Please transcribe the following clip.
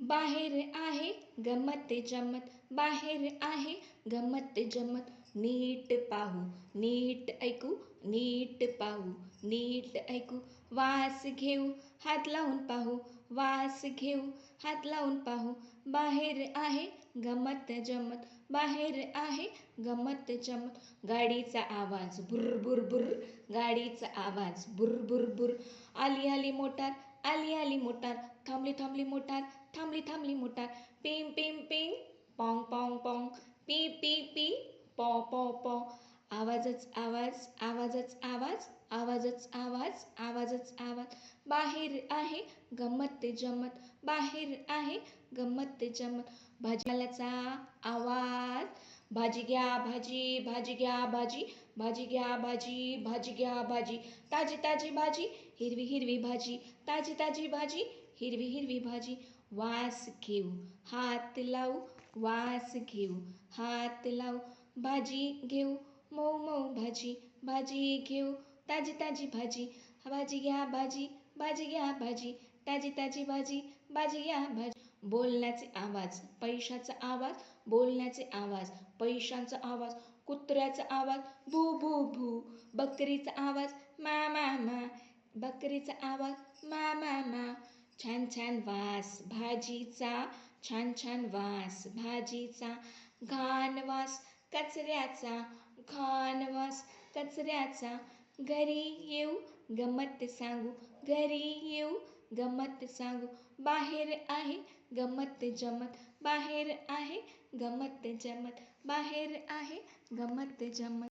बाहेर आहे गंमत जमत. बाहेर आहे गंमत जमत. नीट पाहू नीट ऐकू नीट पाहू नीट ऐकू. वास घेऊ हात लावून पाहू वास घेऊ हात लावून पाहू. बाहेर आहे गंमत जमत. बाहेर आहे गंमत जमत. गाडीचा आवाज बुर बुर बुर गाडीचा आवाज बुर बुर बुर आली आली मोटार आली आली मोटार थांबली थांबली मोटार थांबली थांबली motor. Ping ping ping pong pong pong. P पी पी पॉ पॉ पॉ. आवाजच आवाज आवाजच आवाज आवाजच आवाज आवाजच आवाज. बाहेर आहे गंमत जमत. बाहेर आहे गंमत जमत. भाजीपाल्याचा आवाज. भाजी घ्या, भाजी भाजी घ्या, भाजी भाजी घ्या, भाजी भाजी घ्या, भाजी, ताजी ताजी भाजी, हिरवी हिरवी भाजी, ताजी ताजी भाजी, हिरवी हिरवी भाजी, वास घेऊ, हात लावू, वास घेऊ, हात लावू, भाजी घेऊ, मऊ मऊ भाजी भाजी घेऊ, ताजी ताजी भाजी भाजी घ्या, भाजी भाजी घ्या, भाजी, ताजी ताजी भाजी भाजी घ्या, भाजी बोलण्याचे आवाज पैशाचा आवाज बोलण्याचे आवाज पैशांचा आवाज कुत्र्याचा आवाज भू भू भू बकरीचा आवाज मा मा मा बकरीचा आवाज मा मा मा छान छान वास भाजीचा छान छान वास भाजीचा घाण वास कचऱ्याचा घाण वास कचऱ्याचा घरी येऊ गंमत सांगू घरी येऊ गंमत सांगू. बाहेर आहे गंमत जमत. बाहेर आहे गंमत जमत. बाहेर आहे गंमत जमत.